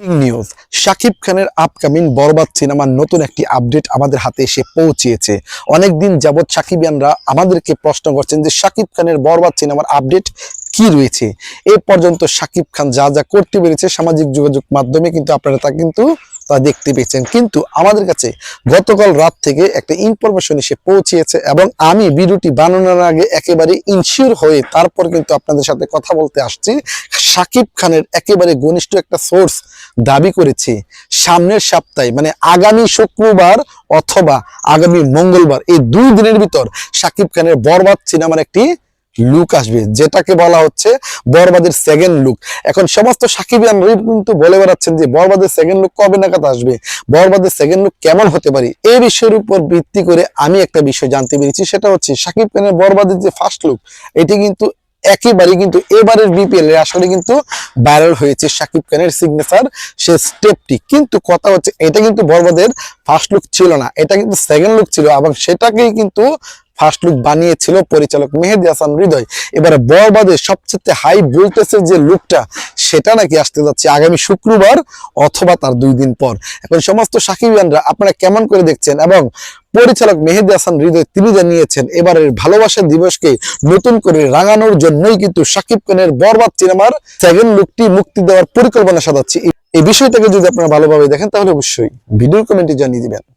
News Shakib খানের upcoming বরবাদ সিনেমার নতুন একটি আপডেট আমাদের হাতে এসে পৌঁছিয়েছে। অনেকদিন যাবৎ সাকিবিয়ানরা আমাদেরকে প্রশ্ন করছেন যে, শাকিব খানের বরবাদ সিনেমার আপডেট কি রয়েছে? এ পর্যন্ত শাকিব খান যা যা করতে পেরেছে সামাজিক যোগাযোগ মাধ্যমে, কিন্তু আপনারা তা কিন্তু তা দেখতে পেয়েছেন। কিন্তু আমাদের কাছে গতকাল রাত থেকে একটা ইনফরমেশন এসে পৌঁছিয়েছে এবং আমি ভিডিওটি বানানোর আগে একেবারে ইনশিওর হয়ে তারপর কিন্তু আপনাদের সাথে কথা বলতে আসছি। শাকিব খানের একেবারে ঘনিষ্ঠ একটা সোর্স দাবি করেছে, সামনের সপ্তাহে মানে আগামী শুক্রবার অথবা আগামী মঙ্গলবার, এই দুই দিনের ভিতর শাকিব খানের বরবাদ সিনেমার একটি লুক আসবে, যেটাকে বলা হচ্ছে বরবাদের সেকেন্ড লুক এখন সমস্ত সাকিবিয়ানরাই কিন্তু বলে বেড়াচ্ছেন যে, বরবাদের সেকেন্ড লুক কবে নাগাদ আসবে? বরবাদের সেকেন্ড লুক কেমন হতে পারে? এই বিষয়ের উপর ভিত্তি করে আমি একটা বিষয় জানতে পেরেছি, সেটা হচ্ছে সাকিব খানের বরবাদের যে ফার্স্ট লুক এটি কিন্তু একেবারে কিন্তু এবারের বিপিএল এর আসলে কিন্তু ভাইরাল হয়েছে সাকিব খানের সিগনেচার সে স্টেপটি কিন্তু কথা হচ্ছে, এটা কিন্তু বরবাদের ফার্স্ট লুক ছিল না, এটা কিন্তু সেকেন্ড লুক ছিল এবং সেটাকেই কিন্তু ফার্স্ট লুক বানিয়েছিল পরিচালক মেহেদি হাসান হৃদয়। এবারে বরবাদের সবচেয়ে হাই ভোল্টেজের যে লুকটা সেটা নাকি আসতে যাচ্ছে আগামী শুক্রবার অথবা তার দুই দিন পর। এখন সমস্ত সাকিবিয়ানরা আপনারা কেমন করে দেখছেন এবং পরিচালক মেহেদি হাসান হৃদয় তিনি জানিয়েছেন, এবারের ভালোবাসা দিবসকে নতুন করে রাঙানোর জন্যই কিন্তু সাকিব খানের বরবাদ সিনেমার সেকেন্ড লুকটি মুক্তি দেওয়ার পরিকল্পনা সাজাচ্ছে। এই- বিষয়টাকে যদি আপনারা ভালোভাবে দেখেন, তাহলে অবশ্যই ভিডিও কমেন্টে জানিয়ে দিবেন।